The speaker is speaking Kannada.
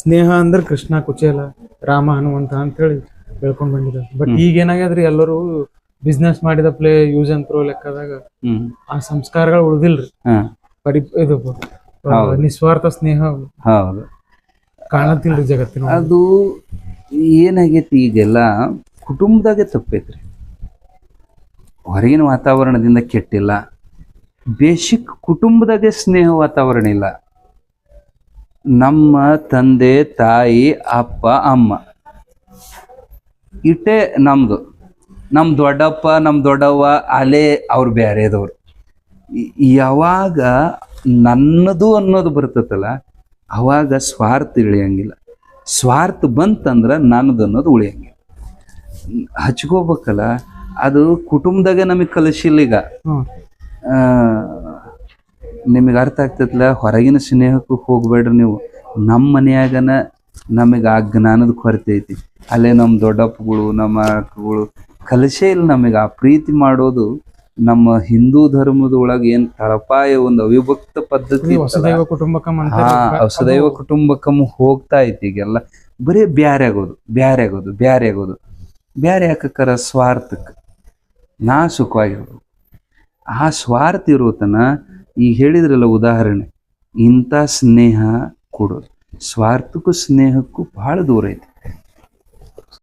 ಸ್ನೇಹ ಅಂದ್ರೆ ಕೃಷ್ಣ ಕುಚೇಲ ರಾಮ ಹನುಮಂತ ಅಂತ ಹೇಳಿ ಹೇಳ್ಕೊಂಡ್ ಬಂದಿದ್ದಾರೆ. ಬಟ್ ಈಗ ಏನಾಗ್ಯದ್ರಿ ಎಲ್ಲರೂ ಬಿಸ್ನೆಸ್ ಮಾಡಿದ ಪ್ಲೇ ಯೂಸ್ ಅಂಡ್ ಲೆಕ್ಕದಾಗ ಆ ಸಂಸ್ಕಾರಗಳು ಉಳಿದಿಲ್ರಿ. ಪರಿ ಇದು ನಿಸ್ವಾರ್ಥ ಸ್ನೇಹ ಹೌದು. ಕಾಣತಿಲ್ರಿ ಜಗತ್ತಿನ ಅದು ಏನಾಗೈತಿ ಈಗೆಲ್ಲ ಕುಟುಂಬದಾಗೆ ತಪ್ಪೈತ್ರಿ. ಹೊರಗಿನ ವಾತಾವರಣದಿಂದ ಕೆಟ್ಟಿಲ್ಲ. ಬೇಸಿಕ್ ಕುಟುಂಬದಾಗೆ ಸ್ನೇಹ ವಾತಾವರಣ ಇಲ್ಲ. ನಮ್ಮ ತಂದೆ ತಾಯಿ ಅಪ್ಪ ಅಮ್ಮ. ಇಟ್ಟೇ ನಮ್ದು. ನಮ್ಮ ದೊಡ್ಡಪ್ಪ ನಮ್ಮ ದೊಡ್ಡವ್ವ ಅಲೆ ಅವ್ರು ಬೇರೆದವ್ರು ಯಾವಾಗ ನನ್ನದು ಅನ್ನೋದು ಬರ್ತೈತಲ್ಲ ಅವಾಗ ಸ್ವಾರ್ಥ ಇಳಿಯಂಗಿಲ್ಲ. ಸ್ವಾರ್ಥ ಬಂತಂದ್ರೆ ನನ್ನದು ಅನ್ನೋದು ಉಳಿಯಂಗಿಲ್ಲ. ಹಚ್ಕೋಬೇಕಲ್ಲ ಅದು ಕುಟುಂಬದಾಗ ನಮಗೆ ಕಲಿಸಿಲ್ಲ ಈಗ. ನಿಮಗೆ ಅರ್ಥ ಆಗ್ತೈತಲ್ಲ? ಹೊರಗಿನ ಸ್ನೇಹಕ್ಕೂ ಹೋಗ್ಬೇಡ್ರಿ ನೀವು. ನಮ್ಮ ಮನೆಯಾಗನ ನಮಗೆ ಆ ಜ್ಞಾನದ ಕೊರತೆ ಐತಿ. ಅಲ್ಲೇ ನಮ್ಮ ದೊಡ್ಡಪ್ಪಗಳು ನಮ್ಮ ಅಕ್ಕಗಳು. ಕಲಶೇ ಇಲ್ಲ ನಮಗೆ. ಆ ಪ್ರೀತಿ ಮಾಡೋದು ನಮ್ಮ ಹಿಂದೂ ಧರ್ಮದ ಒಳಗೆ ಏನ್ ತಳಪಾಯ ಒಂದು ಅವಿಭಕ್ತ ಪದ್ಧತಿ ವಸುದೈವ ಕುಟುಂಬಕಂ ಹಾ ವಸುದೈವ ಕುಟುಂಬಕಮ್ ಹೋಗ್ತಾ ಐತಿ ಈಗೆಲ್ಲ. ಬರೀ ಬ್ಯಾರೆ ಆಗೋದು ಬ್ಯಾರೆ ಆಗೋದು ಬ್ಯಾರೆ ಆಗೋದು. ಬ್ಯಾರೆ ಯಾಕಕ್ಕಾರ? ಸ್ವಾರ್ಥಕ್ಕೆ ನಾ ಸುಖವಾಗಿರ್ಬೇಕು ಆ ಸ್ವಾರ್ಥ ಇರೋತನ ಈಗ ಹೇಳಿದ್ರಲ್ಲ ಉದಾಹರಣೆ ಇಂಥ ಸ್ನೇಹ ಕೊಡೋದು. ಸ್ವಾರ್ಥಕ್ಕೂ ಸ್ನೇಹಕ್ಕೂ ಬಹಳ ದೂರ ಐತಿ.